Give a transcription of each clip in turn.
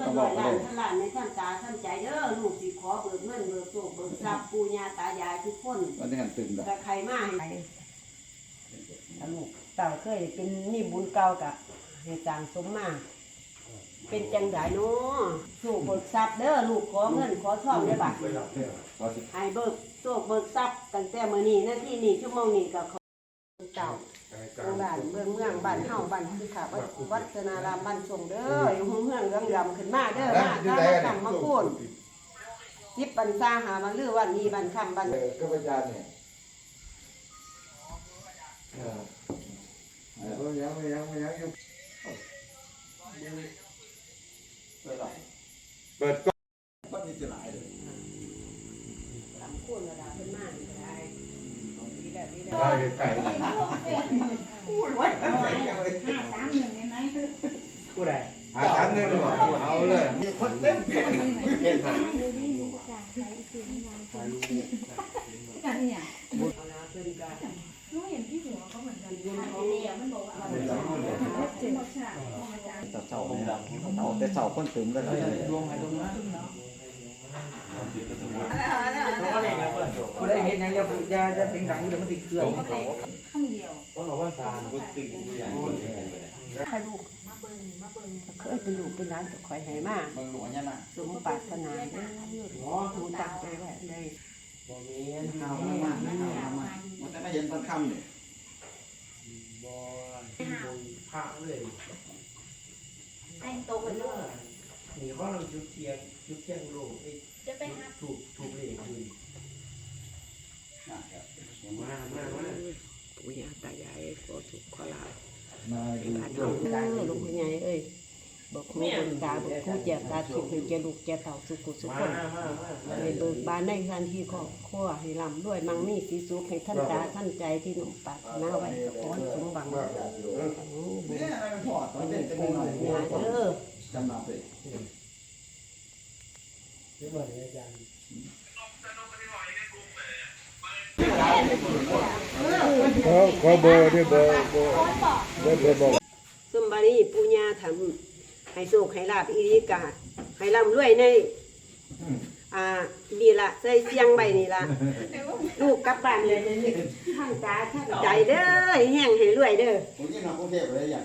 พิ่นร้อยล้านพันล้านในท่านตาท่านใจเด้อลูกสิขอเบิกเงินเบิกโชคเบิกทรัพย์ปู่ย่าตายายทุกคนวันนี้หันตึงดอกก็ใครมาให้ถ้าลูกเต่าเคยเป็นหนี่บุญเก่ากะให้จางสมมาเป็นจังไดเนาะสู้เบิกทรัพย์เด้อลูกขอเงินขอทองได้บัดก็สิให้เบิกโชคเบิกทรัพย์ตั้งแต่มื้อนี้หน้าที่นี้ชั่วโมงนี้ก็ขอเต่า ทางบ้านเมืองเมืองบ้านเฮาบ้านคือขาวัดวัดนารามบ้านทรงเด้ออยู่เมืองเรื่องรำขึ้นมาเด้อมาถ้ามาตั้งมาพูดยิบปันซาหามาลือวันนี้บันคำบันเออก็พยานเนี่ยเออเออไม่ยังไม่ยังไม่ยังอยู่เปิดหรอเปิดก็ก็มีจะหลายเลย ลำคูนระดับขึ้นมานี่ก็ได้ดีแล้วดีแล้ว ได้ไก่ผู้ใดหาชั้นหนึ่งหรอเอาเลยมีคนเต้นเก่งเก่งหากันเลยเอาละเพิ่นก็หนูเห็นที่หัวเขาเหมือนกันบุ ญเขาเนี่ยมันบอกว่าเจ็บชาอย่าเสาคนตึงแล้วเลยรวมได้เห็นยังจะจะจะเป็นดังเดี๋ยวมันติดเครื่องข้างเดียวต้องบอกว่าสารให้ลูกมาเบิ่งมาเบิ่งเคยเป็นลูกเป็นหลานก็คอยให้มากบางหลวงเนี่ยนะสมปรารถนาเด้อหนูตั้งใจไว้เลยบ่มีเอามามาเอามามันจะไม่เห็นต้นค่ำเนี่ยบ่พระเลยแต่งโตกันลูก นี่ว่าเราจุดเทียนจุดเทียนโลกไอ้จะไปหาถูกถูกเลขคือมามามาปู่ย่าตายายขอถูกขอลามาให้ดูบ้านโยเฮามเด้อลูกพ่อใหญ่เอ้ยบอกครูบนตาบอกครูแจกตาสุขให้แกลูกแกเต่าสุขุสุขมาคนมามาให้เบิกบานในทันที่ครอบครัวให้ร่ำรวยมั่งมีสีสุขให้ท่านตาท่านใจที่หนุ่มปรารถนาไว้กับขอให้สมหวังของบุญเนี่ยอะไรมันพอตอนวันเด็นี้กจะปู่มีหน่อยย่าเด้อ จำนำไปเดี๋ยวบ่ได้อาจารย์ขอขอเบอร์ด้วยเบอร์เบอร์เบอร์เบอร์บอกซุมบานี้ปู่ย่าทำให้โชคให้ลาบอีริกาให้ร่ำรวยในอ่านี่ละใส่เสียงใบนี่ละลูกกลับบ้านเลยท่านตาท่านใจเด้อให้แห้งให้รวยเด้อผมยิ่งนำกรุงเทพเลยอย่าง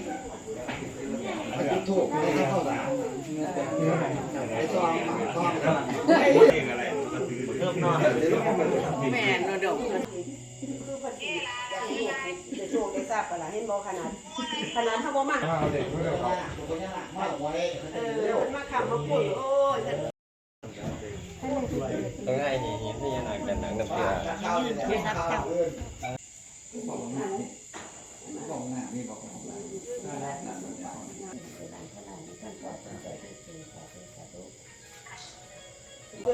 เลยถูกไม่ได้เข้าหลังไอ้ซองซองแม่นดกโชคได้ทราบปะล่ะเห็นบ่ขนาด ขนาดเฮาบ่มาเอาเด็กเขาจะบอกตัวนี้ละมากไว้เออมันาขับมาปุ่นโอ้ยแต่ต้องให้นี่นี่หนังกันหนังน้ำเกลือข้าวเนี่ยข้าวเอื้อนบอกหน้าบอกหน้านี่บอก เ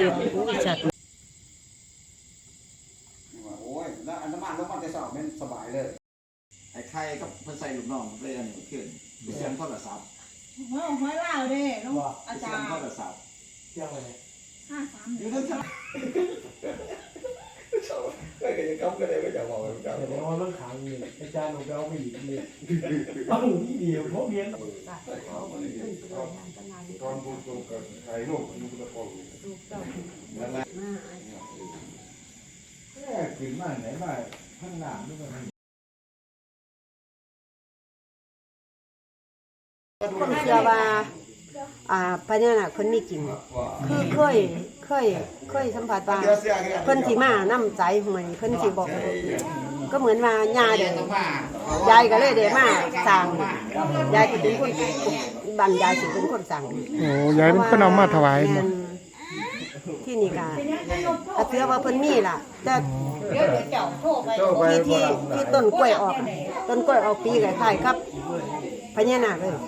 จ็บอุ้ยจัดโอ้ยแล้วอันน้ำมันแล้วมันจะสอบเป็นสบายเลยไอ้ไข่ก็เพิ่นใส่ลูกน้องเลยอันนี้ขึ้นเสียงโทรศัพท์หัวหัวเล่าเด้น้องอาเสีจายรงย์โทรศัพท์เที่ยวไปเลยห้าสามอยู่ทั้งทั้ง เขาก็เลยไม่จะบอกเลยจะเดี๋ยวเอาเรื่องขังนี่อาจารย์หนูไปเอาไปอีกนี่เอาหนูที่เดียวเพราะเมียนตอนดูตรงกับใครนู่นดูตะกอนนั่นแหละแค่ขึ้นมาไหนมาข้างหน้าด้วยกันคนเชื่อว่าอ่าพญานาคเพิ่นมีจริงคือเคย เคยเคยสัมผัสว่าเพิ่นสิมานํใจหวยเพิ่นสิบอก ก็เหมือนว่าย่าเด้ยายก็เลยได้มาสร้างยายก็เป็นคนบ้านยายสิเป็นคนสร้างโอ้ยายเป็นคนเอามาถวายแม่มานที่นี่ก็อาเชื่อว่าเพิ่นมีล่ะแต่เดี๋ยวเดี๋ยวเจ้าโทรไปโจ้ไปที่บ่ที่หลังที่ต้นกล้วยออกอะต้นกล้วยออกปีคล้ายๆครับพญานาคเลยที่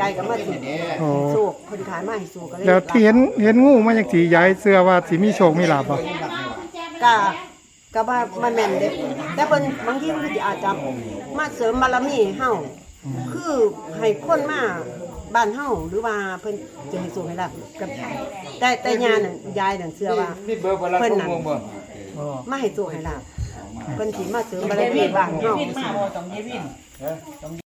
ยายก็มาสิอ๋อสูกเพิ่นขายมาให้สูกก็เลยแล้วที่เห็นเห็นงูมาจากสียายเสื้อว่าสิมีโชคมีลาบบ่ก็ก็ว่ามันแม่นเด้แต่เพิ่นบางทีเพิ่นสิอาจจะมาเสริมบารมีให้เฮาคือให้คนมาบ้านเฮาหรือว่าเพิ่นจะให้สูกให้ลาบกับแต่แต่ยานั่นยายนั่นเชื่อว่านี่เบอร์บ่ละเพิ่นชั่วน่ะโมงบ่อ๋อมาให้สูกให้ลาบเพิ่นสิมาเสริมบารมีบ้านเฮา